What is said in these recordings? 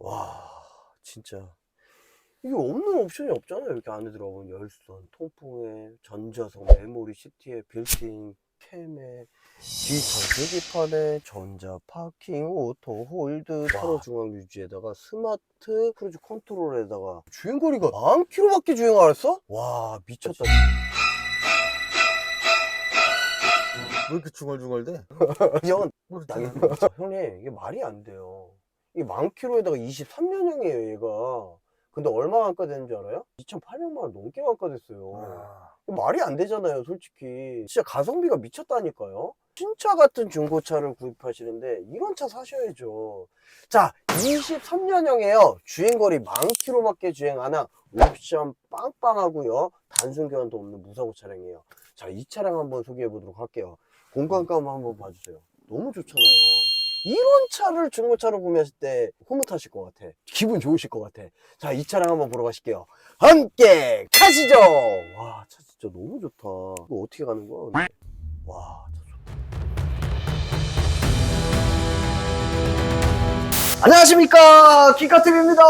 와, 진짜. 이게 없는 옵션이 없잖아요. 이렇게 안에 들어가면 열선, 통풍에, 전자석, 메모리, CT에, 빌트인, 캠에, 디지털 계기판에, 전자 파킹, 오토, 홀드, 차로 중앙 유지에다가 스마트 크루즈 컨트롤에다가 주행거리가 만 킬로밖에 주행 안 했어? 와, 미쳤다. 왜 이렇게 중얼중얼대? 형은 당연히 형님 이게 말이 안 돼요. 이게 만 킬로에다가 23년형이에요 얘가. 근데 얼마 완가되는 줄 알아요? 2,800만 원 넘게 완가됐어요. 아, 말이 안 되잖아요 솔직히. 진짜 가성비가 미쳤다니까요. 신차 같은 중고차를 구입하시는데 이런 차 사셔야죠. 자 23년형이에요. 주행거리 만 킬로밖에 주행 안 한 옵션 빵빵하고요. 단순 교환도 없는 무사고 차량이에요. 자 이 차량 한번 소개해 보도록 할게요. 공간감 한번 봐주세요. 너무 좋잖아요. 이런 차를 중고차로 구매하실 때 흐뭇하실 것 같아. 기분 좋으실 것 같아. 자, 이 차량 한번 보러 가실게요. 함께 가시죠! 와, 차 진짜 너무 좋다. 이거 어떻게 가는 거야? 근데? 와, 안녕하십니까 킹카TV입니다.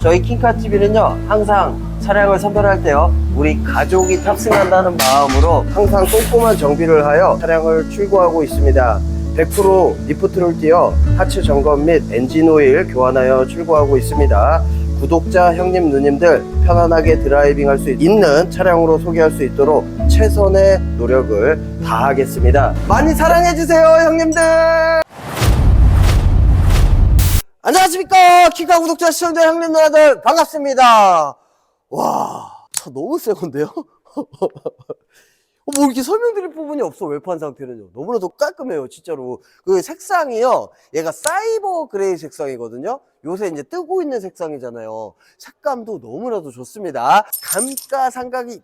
저희 킹카TV는요 항상 차량을 선별할 때요 우리 가족이 탑승한다는 마음으로 항상 꼼꼼한 정비를 하여 차량을 출고하고 있습니다. 100% 리프트를 띄어 하체 점검 및 엔진 오일 교환하여 출고하고 있습니다. 구독자 형님 누님들 편안하게 드라이빙 할 수 있는 차량으로 소개할 수 있도록 최선의 노력을 다하겠습니다. 많이 사랑해주세요 형님들 안녕하십니까. 키카 구독자 시청자 형님 누나들 반갑습니다. 와차 너무 새 건데요? 어, 뭐 이렇게 설명드릴 부분이 없어 외판 상태는요. 너무나도 깔끔해요 진짜로. 그 색상이요. 얘가 사이버 그레이 색상이거든요. 요새 이제 뜨고 있는 색상이잖아요. 색감도 너무나도 좋습니다. 감가상각이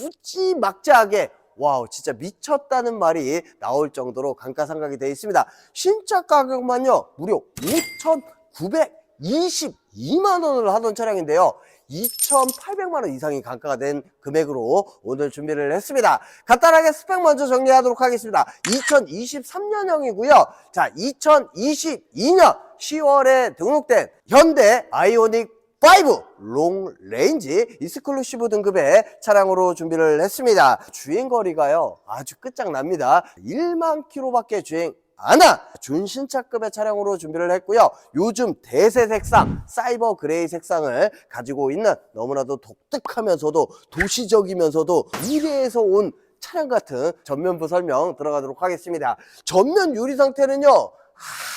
무지막지하게 와우 진짜 미쳤다는 말이 나올 정도로 감가상각이 되어 있습니다. 신차 가격만요. 무려 5,922만 원을 하던 차량인데요 2,800만 원 이상이 감가가 된 금액으로 오늘 준비를 했습니다 간단하게 스펙 먼저 정리하도록 하겠습니다 2023년형이고요 자 2022년 10월에 등록된 현대 아이오닉 5 롱레인지 이스클루시브 등급의 차량으로 준비를 했습니다. 주행거리가요 아주 끝장납니다. 1만 킬로밖에 주행 안하 준신차급의 차량으로 준비를 했고요. 요즘 대세 색상 사이버 그레이 색상을 가지고 있는 너무나도 독특하면서도 도시적이면서도 미래에서 온 차량 같은 전면부 설명 들어가도록 하겠습니다. 전면 유리 상태는요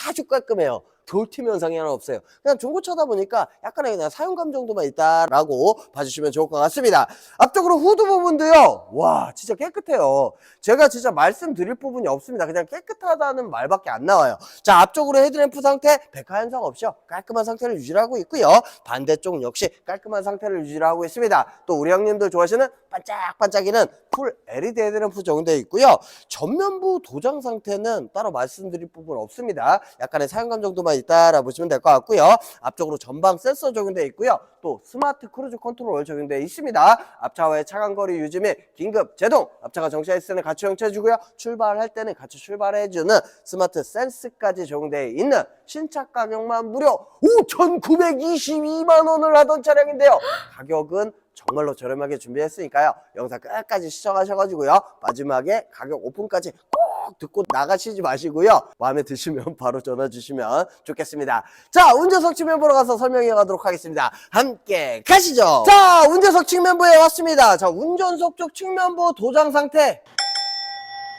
아주 깔끔해요. 돌팀 현상이 하나 없어요. 그냥 중고차다 보니까 약간의 그냥 사용감 정도만 있다라고 봐주시면 좋을 것 같습니다. 앞쪽으로 후드 부분도요. 와 진짜 깨끗해요. 제가 진짜 말씀드릴 부분이 없습니다. 그냥 깨끗하다는 말밖에 안 나와요. 자 앞쪽으로 헤드램프 상태 백화 현상 없이요. 깔끔한 상태를 유지하고 있고요. 반대쪽 역시 깔끔한 상태를 유지하고 있습니다. 또 우리 형님들 좋아하시는 반짝반짝이는 풀 LED 헤드램프 적용되어 있고요. 전면부 도장 상태는 따로 말씀드릴 부분 없습니다. 약간의 사용감 정도만 있다라 보시면 될 것 같고요. 앞쪽으로 전방 센서 적용되어 있고요. 또 스마트 크루즈 컨트롤 적용되어 있습니다. 앞차와의 차간거리 유지 및 긴급 제동, 앞차가 정차했을 때는 같이 정차해주고요. 출발할 때는 같이 출발해주는 스마트 센스까지 적용되어 있는 신차 가격만 무려 5,922만 원을 하던 차량인데요. 가격은 정말로 저렴하게 준비했으니까요. 영상 끝까지 시청하셔가지고요. 마지막에 가격 오픈까지 꼭 듣고 나가시지 마시고요. 마음에 드시면 바로 전화 주시면 좋겠습니다. 자, 운전석 측면부로 가서 설명해 가도록 하겠습니다. 함께 가시죠. 자, 운전석 측면부에 왔습니다. 자, 운전석 쪽 측면부 도장 상태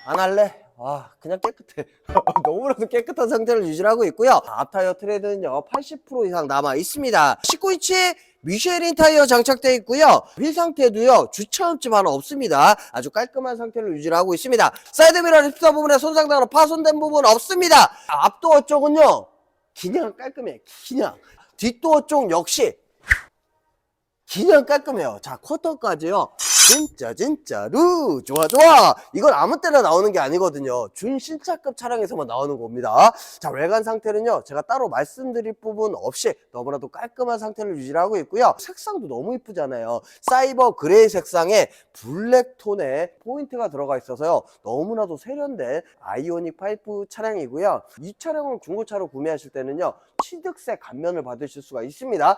안 할래? 아, 그냥 깨끗해. 너무나도 깨끗한 상태를 유지하고 있고요. 앞타이어 트레드는요, 80% 이상 남아 있습니다. 19인치 미쉐린 타이어 장착되어 있고요. 휠 상태도요, 주차음집 하나 없습니다. 아주 깔끔한 상태를 유지 하고 있습니다. 사이드미러 립스터 부분에 손상당으로 파손된 부분 없습니다. 앞도어 쪽은요, 그냥 깔끔해. 그냥. 뒷도어 쪽 역시 그냥 깔끔해요. 자, 쿼터까지요. 진짜 진짜로. 좋아 좋아. 이건 아무 때나 나오는 게 아니거든요. 준신차급 차량에서만 나오는 겁니다. 자 외관 상태는요 제가 따로 말씀드릴 부분 없이 너무나도 깔끔한 상태를 유지하고 있고요. 색상도 너무 이쁘잖아요. 사이버 그레이 색상에 블랙 톤의 포인트가 들어가 있어서요 너무나도 세련된 아이오닉 5 차량이고요. 이 차량을 중고차로 구매하실 때는요 취득세 감면을 받으실 수가 있습니다.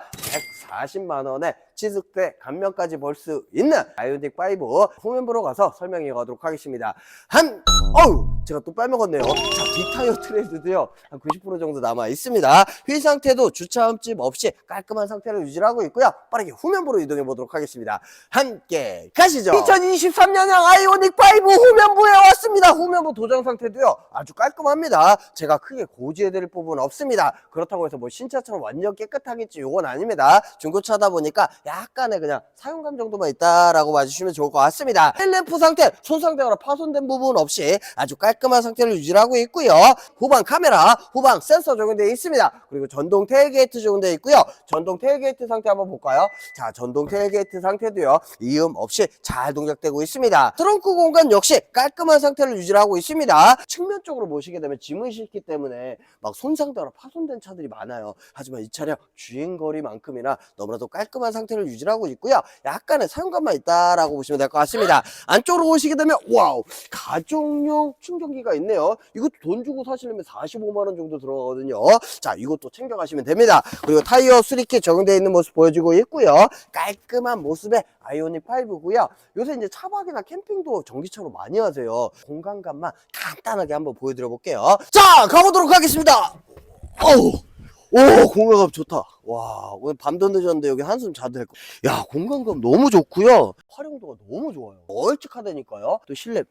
140만 원에 취득세 감면까지 볼 수 있는 아이오닉 5 후면부로 가서 설명해 가도록 하겠습니다. 한 어우 제가 또 빼먹었네요. 자 뒷타이어 트레이드도요 한 90% 정도 남아 있습니다. 휠 상태도 주차 흠집 없이 깔끔한 상태를 유지하고 있고요. 빠르게 후면부로 이동해 보도록 하겠습니다. 함께 가시죠. 2023년형 아이오닉 5 후면부에 왔습니다. 후면부 도장 상태도요 아주 깔끔합니다. 제가 크게 고지해 드릴 부분 없습니다. 그렇다고 해서 뭐 신차처럼 완전 깨끗하겠지 요건 아닙니다. 중고차다 보니까 약간의 그냥 사용감 정도만 있다라고 봐주시면 좋을 것 같습니다. 헬램프 상태 손상되거나 파손된 부분 없이 아주 깔끔한 상태를 유지하고 있고요. 후방 카메라 후방 센서 적용되어 있습니다. 그리고 전동 테일게이트 적용되어 있고요. 전동 테일게이트 상태 한번 볼까요? 자 전동 테일게이트 상태도요. 이음 없이 잘 동작되고 있습니다. 트렁크 공간 역시 깔끔한 상태를 유지하고 있습니다. 측면 쪽으로 모시게 되면 짐을 싣기 때문에 막 손상되거나 파손된 차들이 많아요. 하지만 이 차량 주행거리만큼이나 너무나도 깔끔한 상태 를 유지하고 있고요. 약간의 사용감만 있다라고 보시면 될 것 같습니다. 안쪽으로 오시게 되면 와우 가정용 충전기가 있네요. 이것도 돈 주고 사시려면 45만 원 정도 들어가거든요. 자 이것도 챙겨가시면 됩니다. 그리고 타이어 수리킷 적용되어 있는 모습 보여주고 있고요. 깔끔한 모습의 아이오닉 5고요. 요새 이제 차박이나 캠핑도 전기차로 많이 하세요. 공간감만 간단하게 한번 보여드려 볼게요. 자 가보도록 하겠습니다. 어우 오 공간감 좋다. 와 오늘 밤도 늦었는데 여기 한숨 자도 될거 야 공간감 너무 좋고요. 활용도가 너무 좋아요. 멀찍하다니까요. 또 실내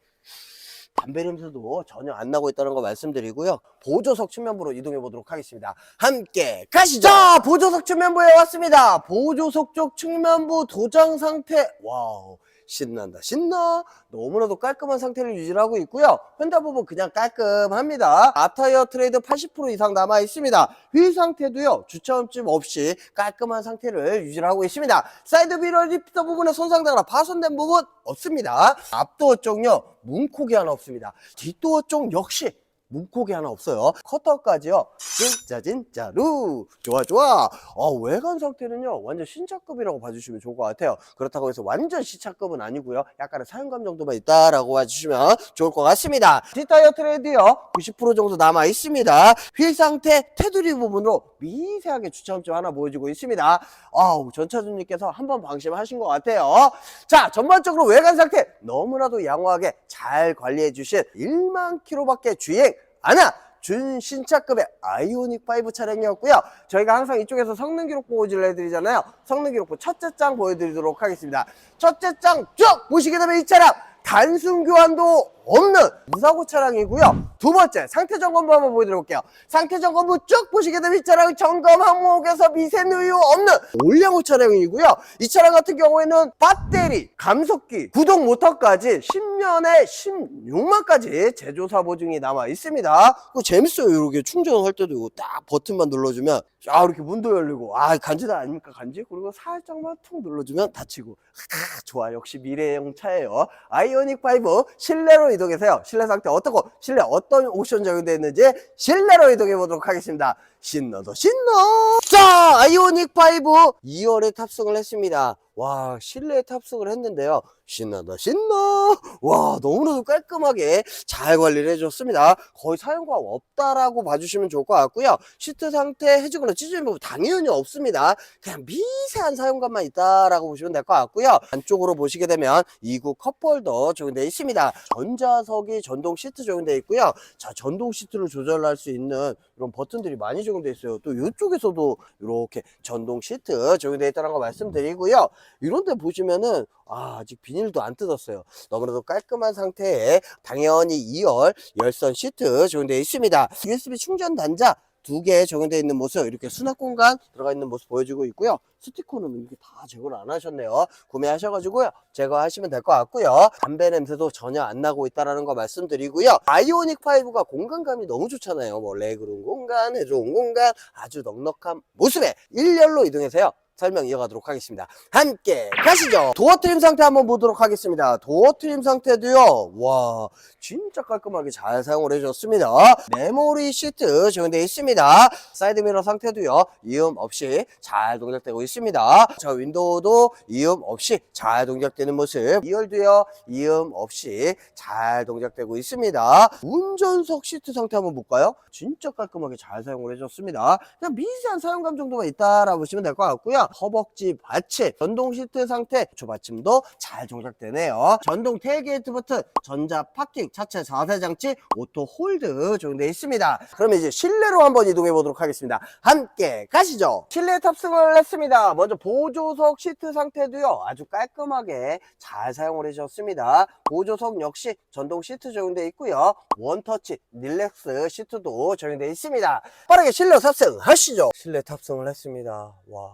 담배 냄새도 전혀 안 나고 있다는 거 말씀드리고요. 보조석 측면부로 이동해 보도록 하겠습니다. 함께 가시죠! 자 보조석 측면부에 왔습니다. 보조석 쪽 측면부 도장 상태. 와우 신난다. 신나? 너무나도 깔끔한 상태를 유지하고 있고요. 휀다 부분 그냥 깔끔합니다. 앞타이어 트레이드 80% 이상 남아 있습니다. 휠 상태도요 주차 흠집 없이 깔끔한 상태를 유지하고 있습니다. 사이드 미러 리프터 부분에 손상되거나 파손된 부분 없습니다. 앞도어 쪽요 문콕이 하나 없습니다. 뒷도어 쪽 역시 문콕이 하나 없어요. 커터까지요. 진짜 진짜로 좋아 좋아. 어, 외관 상태는요. 완전 신차급이라고 봐주시면 좋을 것 같아요. 그렇다고 해서 완전 시차급은 아니고요. 약간의 사용감 정도만 있다라고 봐주시면 좋을 것 같습니다. 뒷타이어 트레이드요. 90% 정도 남아 있습니다. 휠 상태 테두리 부분으로 미세하게 주차함점 하나 보여주고 있습니다. 아우 전차주님께서 한번 방심하신 것 같아요. 자 전반적으로 외관 상태 너무나도 양호하게 잘 관리해 주신 1만 킬로밖에 주행 안하 준신차급의 아이오닉 5 차량이었고요. 저희가 항상 이쪽에서 성능 기록 보고지를 해드리잖아요. 성능 기록부 첫째 장 보여드리도록 하겠습니다. 첫째 장 쭉 보시게 되면 이 차량 단순 교환도 없는 무사고 차량이고요. 두 번째 상태 점검부 한번 보여드릴게요. 상태 점검부 쭉 보시게 되면 이 차량 점검 항목에서 미세 누유 없는 올량호 차량이고요. 이 차량 같은 경우에는 배터리, 감속기, 구동 모터까지 10년에 16만까지 제조사 보증이 남아 있습니다. 그거 재밌어요. 이렇게 충전할 때도 이거 딱 버튼만 눌러주면 아 이렇게 문도 열리고 아 간지다 아닙니까 간지? 그리고 살짝만 툭 눌러주면 닫히고 아, 좋아 역시 미래형 차예요. 아이오닉 5 실내로 이동해서요. 실내 상태 어떻고 실내 어떤 옵션 적용되어 있는지 실내로 이동해 보도록 하겠습니다. 신나도 신나. 자 아이오닉 5 2월에 탑승을 했습니다. 와 실내에 탑승을 했는데요. 신나다 신나. 와 너무나도 깔끔하게 잘 관리를 해줬습니다. 거의 사용감 없다라고 봐주시면 좋을 것 같고요. 시트 상태 해주거나 찢어진 부분 당연히 없습니다. 그냥 미세한 사용감만 있다라고 보시면 될 것 같고요. 안쪽으로 보시게 되면 2구 컵홀더 적용되어 있습니다. 전자석이 전동 시트 적용되어 있고요. 자 전동 시트를 조절할 수 있는 이런 버튼들이 많이 적용되어 있어요. 또 이쪽에서도 이렇게 전동 시트 적용되어 있다는 거 말씀드리고요. 이런 데 보시면은 아, 아직 비닐도 안 뜯었어요. 너무나도 깔끔한 상태에 당연히 2열 열선 시트 적용되어 있습니다. USB 충전 단자 두 개 적용되어 있는 모습 이렇게 수납 공간 들어가 있는 모습 보여주고 있고요. 스티커는 이렇게 다 제거를 안 하셨네요. 구매하셔가지고요. 제거하시면 될 것 같고요. 담배 냄새도 전혀 안 나고 있다는 거 말씀드리고요. 아이오닉 5가 공간감이 너무 좋잖아요. 뭐 레그룸 공간, 헤드룸 공간 아주 넉넉한 모습에 1열로 이동해서요. 설명 이어가도록 하겠습니다. 함께 가시죠. 도어 트림 상태 한번 보도록 하겠습니다. 도어 트림 상태도요. 와 진짜 깔끔하게 잘 사용을 해줬습니다. 메모리 시트 적용되어 있습니다. 사이드 미러 상태도요. 이음 없이 잘 동작되고 있습니다. 저 윈도우도 이음 없이 잘 동작되는 모습. 2열도요. 이음 없이 잘 동작되고 있습니다. 운전석 시트 상태 한번 볼까요? 진짜 깔끔하게 잘 사용을 해줬습니다. 그냥 미세한 사용감 정도만 있다라고 보시면 될 것 같고요. 허벅지 받침, 전동 시트 상태, 조받침도 잘 동작되네요. 전동 테일게이트 버튼, 전자 파킹, 차체 자세 장치, 오토 홀드 적용되어 있습니다. 그러면 이제 실내로 한번 이동해 보도록 하겠습니다. 함께 가시죠. 실내 탑승을 했습니다. 먼저 보조석 시트 상태도요. 아주 깔끔하게 잘 사용을 해주셨습니다. 보조석 역시 전동 시트 적용되어 있고요. 원터치 릴렉스 시트도 적용되어 있습니다. 빠르게 실내 탑승하시죠. 실내 탑승을 했습니다. 와,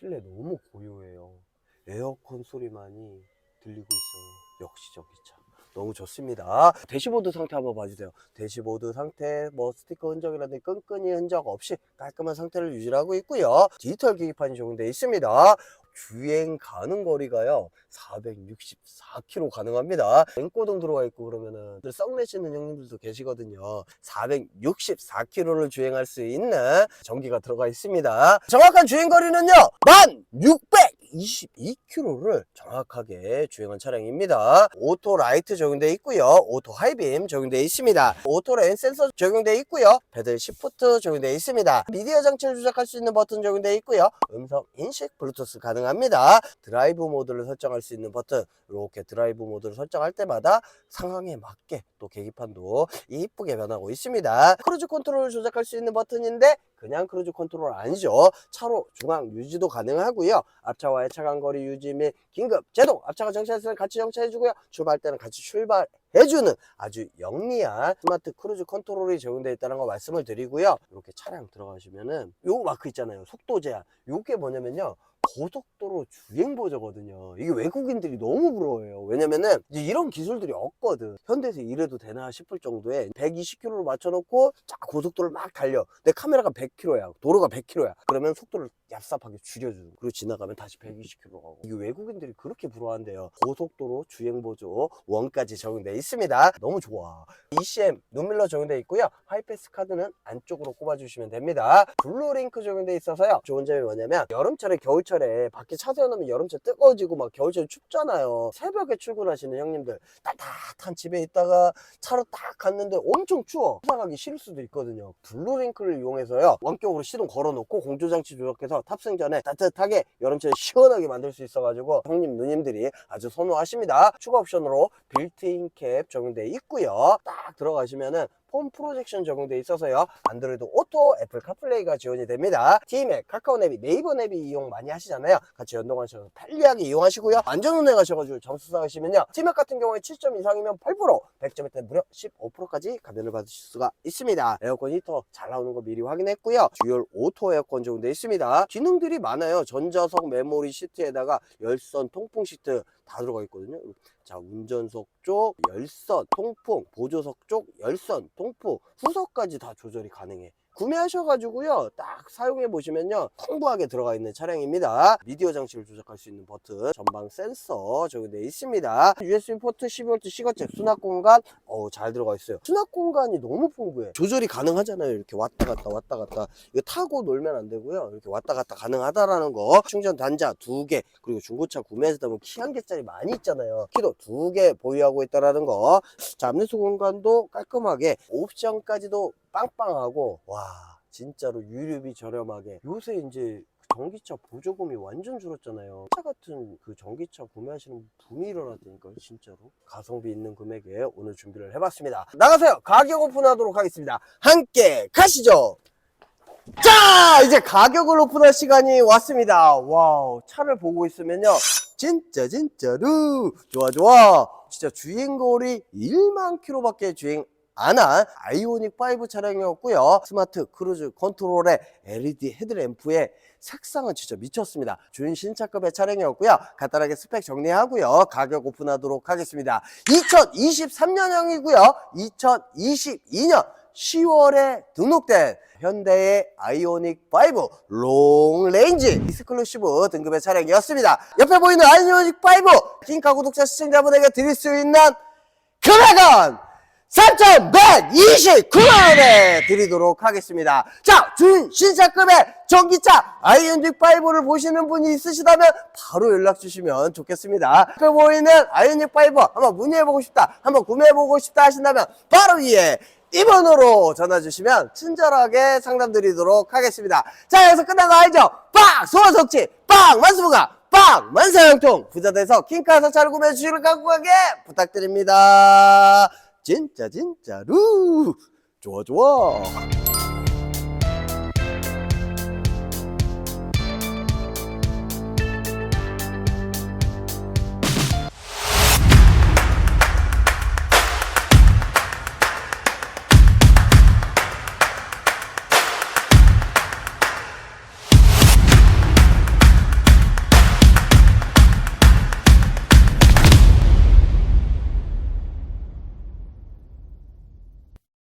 실내 너무 고요해요. 에어컨 소리만이 들리고 있어요. 역시 전기차. 너무 좋습니다. 대시보드 상태 한번 봐주세요. 대시보드 상태, 뭐 스티커 흔적이라든지 끈끈이 흔적 없이 깔끔한 상태를 유지하고 있고요. 디지털 계기판이 적용되어 있습니다. 주행 가능 거리가요 464km 가능합니다. 앵꼬동 들어가 있고 그러면은 썩내시는 형님들도 계시거든요. 464km를 주행할 수 있는 전기가 들어가 있습니다. 정확한 주행 거리는요 1622km를 정확하게 주행한 차량입니다. 오토 라이트 적용되어 있고요. 오토 하이빔 적용되어 있습니다. 오토 렌 센서 적용되어 있고요. 패들 시프트 적용되어 있습니다. 미디어 장치를 조작할 수 있는 버튼 적용되어 있고요. 음성 인식 블루투스 가능합니다. 드라이브 모드를 설정할 수 있는 버튼 이렇게 드라이브 모드를 설정할 때마다 상황에 맞게 또 계기판도 이쁘게 변하고 있습니다. 크루즈 컨트롤을 조작할 수 있는 버튼인데 그냥 크루즈 컨트롤 아니죠. 차로 중앙 유지도 가능하고요. 앞차와의 차간 거리 유지 및 긴급 제동 앞차가 정차했을 때 같이 정차해주고요. 출발 때는 같이 출발 해주는 아주 영리한 스마트 크루즈 컨트롤이 적용되어 있다는 거 말씀을 드리고요. 이렇게 차량 들어가시면은 요 마크 있잖아요. 속도 제한. 요게 뭐냐면요 고속도로 주행 보조거든요. 이게 외국인들이 너무 부러워해요. 왜냐면은 이런 기술들이 없거든. 현대에서 이래도 되나 싶을 정도의 120km로 맞춰놓고 쫙 고속도로를 막 달려. 내 카메라가 100km야. 도로가 100km야. 그러면 속도를 얍삽하게 줄여주는. 그리고 지나가면 다시 120km로 가고. 이게 외국인들이 그렇게 부러워한대요. 고속도로 주행 보조 원까지 적용돼 있습니다. 너무 좋아. ECM 눈밀러 적용돼 있고요. 하이패스 카드는 안쪽으로 꼽아주시면 됩니다. 블루링크 적용돼 있어서요. 좋은 점이 뭐냐면 여름철에 겨울철에 밖에 차 세워놓으면 여름철 뜨거워지고 막 겨울철 춥잖아요. 새벽에 출근하시는 형님들 따뜻한 집에 있다가 차로 딱 갔는데 엄청 추워. 가기 싫을 수도 있거든요. 블루링크를 이용해서요. 원격으로 시동 걸어놓고 공조장치 조작해서 탑승 전에 따뜻하게 여름철에 시원하게 만들 수 있어가지고 형님 누님들이 아주 선호하십니다. 추가 옵션으로 빌트인 캡 적용돼 있고요. 딱 들어가시면은 폼 프로젝션 적용돼 있어서요. 안드로이드 오토, 애플 카플레이가 지원이 됩니다. 티맥, 카카오 내비, 네이버 내비 이용 많이 하시잖아요. 같이 연동하셔서 편리하게 이용하시고요. 안전 운행하셔가지고 점수 쌓으시면요. 티맥 같은 경우에 7점 이상이면 8%, 100점일 때 무려 15%까지 감면을 받으실 수가 있습니다. 에어컨 히터 잘 나오는 거 미리 확인했고요. 듀얼 오토 에어컨 적용돼 있습니다. 기능들이 많아요. 전자석 메모리 시트에다가 열선 통풍 시트 다 들어가 있거든요. 자, 운전석 쪽 열선, 통풍, 보조석 쪽 열선, 통풍, 후석까지 다 조절이 가능해. 구매하셔가지고요, 딱 사용해 보시면요, 풍부하게 들어가 있는 차량입니다. 미디어 장치를 조작할 수 있는 버튼, 전방 센서 적용되어 있습니다. USB 포트 12V 시거잭 수납 공간, 어, 잘 들어가 있어요. 수납 공간이 너무 풍부해. 조절이 가능하잖아요. 이렇게 왔다 갔다 왔다 갔다. 이거 타고 놀면 안 되고요. 이렇게 왔다 갔다 가능하다라는 거. 충전 단자 두 개, 그리고 중고차 구매해서 보면 키 한 개짜리 많이 있잖아요. 키도 두 개 보유하고 있다라는 거. 자, 앞내수 공간도 깔끔하게 옵션까지도 빵빵하고 와 진짜로 유류비 저렴하게 요새 이제 전기차 보조금이 완전 줄었잖아요. 차 같은 그 전기차 구매하시는 붐이 일어났다니까 진짜로 가성비 있는 금액에 오늘 준비를 해봤습니다. 나가세요. 가격 오픈하도록 하겠습니다. 함께 가시죠. 자 이제 가격을 오픈할 시간이 왔습니다. 와우 차를 보고 있으면요 진짜 진짜로 좋아 좋아 진짜 주행거리 1만 킬로밖에 주행 안한 아이오닉 5 차량이었고요. 스마트 크루즈 컨트롤의 LED 헤드램프의 색상은 진짜 미쳤습니다. 준 신차급의 차량이었고요. 간단하게 스펙 정리하고요. 가격 오픈하도록 하겠습니다. 2023년형이고요. 2022년 10월에 등록된 현대의 아이오닉 5 롱레인지 익스클루시브 등급의 차량이었습니다. 옆에 보이는 아이오닉 5 킹카 구독자 시청자분에게 드릴 수 있는 금액은 3,129만원에 드리도록 하겠습니다. 자, 준 신차급의 전기차 아이오닉 5를 보시는 분이 있으시다면 바로 연락 주시면 좋겠습니다. 옆에 보이는 아이오닉 5 한번 문의해보고 싶다, 한번 구매해보고 싶다 하신다면 바로 위에 이번으로 전화 주시면 친절하게 상담 드리도록 하겠습니다. 자, 여기서 끝난 거 알죠? 빵! 소원석치! 빵! 만수부가! 빵! 만사형통! 부자대에서 킹카에서 차를 구매해 주시길 각국하게 부탁드립니다. 진짜 진짜로. 좋아 좋아